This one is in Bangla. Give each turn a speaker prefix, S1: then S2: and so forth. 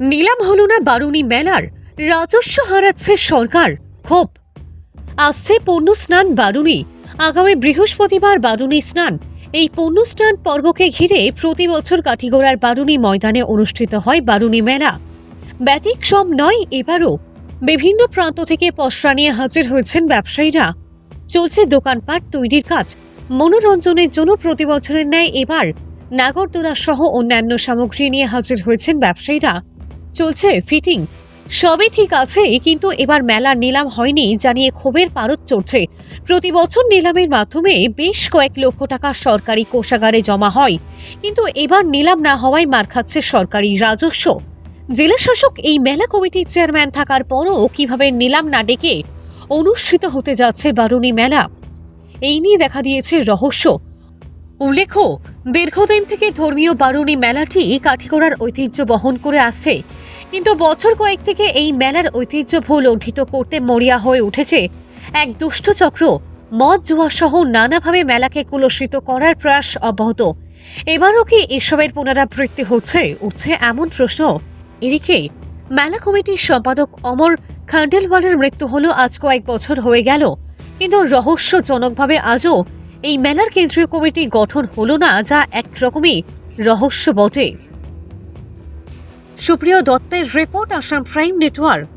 S1: নিলাম হল না বারুণী মেলার, রাজস্ব হারাচ্ছে সরকার, ক্ষোভ। আসছে পণ্য স্নান বারুণী, আগামী বৃহস্পতিবার বারুণী স্নান। এই পণ্য স্নান পর্বকে ঘিরে প্রতি বছর কাঠিগোড়ার বারুণী ময়দানে অনুষ্ঠিত হয় বারুণী মেলা। ব্যতিক্রম নয়, এবারও। বিভিন্ন প্রান্ত থেকে পসরা নিয়ে হাজির হয়েছেন ব্যবসায়ীরা। চলছে দোকানপাট তৈরির কাজ। মনোরঞ্জনের জন্য প্রতি বছরের ন্যায় এবার নাগরদোলা সহ অন্যান্য সামগ্রী নিয়ে হাজির হয়েছেন ব্যবসায়ীরা। চলছে ফিটিং। সবই ঠিক আছে, কিন্তু এবার মেলার নিলাম হয়নি জানিয়ে ক্ষোভের পারদ চড়ছে। প্রতি বছর নিলামের মাধ্যমে বেশ কয়েক লক্ষ টাকা সরকারি কোষাগারে জমা হয়, কিন্তু এবার নিলাম না হওয়ায় মার খাচ্ছে সরকারি রাজস্ব। জেলা শাসক এই মেলা কমিটির চেয়ারম্যান থাকার পরও কীভাবে নিলাম না ডেকে অনুষ্ঠিত হতে যাচ্ছে বারুণী মেলা। এই নিয়ে দেখা দিয়েছে রহস্য। উল্লেখ্য, দীর্ঘদিন থেকে ধর্মীয় বারুণী মেলাটি কাঠিগড়ার ঐতিহ্য বহন করে আসছে। কিন্তু বছর কয়েক থেকে এই মেলার ঐতিহ্য ভুল লণ্ঠিত করতে মরিয়া হয়ে উঠেছে এক দুষ্ট চক্র। মদ জুয়া সহ নানাভাবে মেলাকে কুলসিত করার প্রয়াস অব্যাহত। এবারও কি এসবের পুনরাবৃত্তি হচ্ছে? উঠছে এমন প্রশ্ন। এদিকে, মেলা কমিটির সম্পাদক অমর খান্ডেলওয়ালের মৃত্যু হলো আজ কয়েক বছর হয়ে গেল। কিন্তু রহস্যজনকভাবে আজও এই মেলার কেন্দ্রীয় কমিটি গঠন হল না, যা একরকমই রহস্য বটে। সুপ্রিয় দত্তের রিপোর্ট, আসাম প্রাইম নেটওয়ার্ক।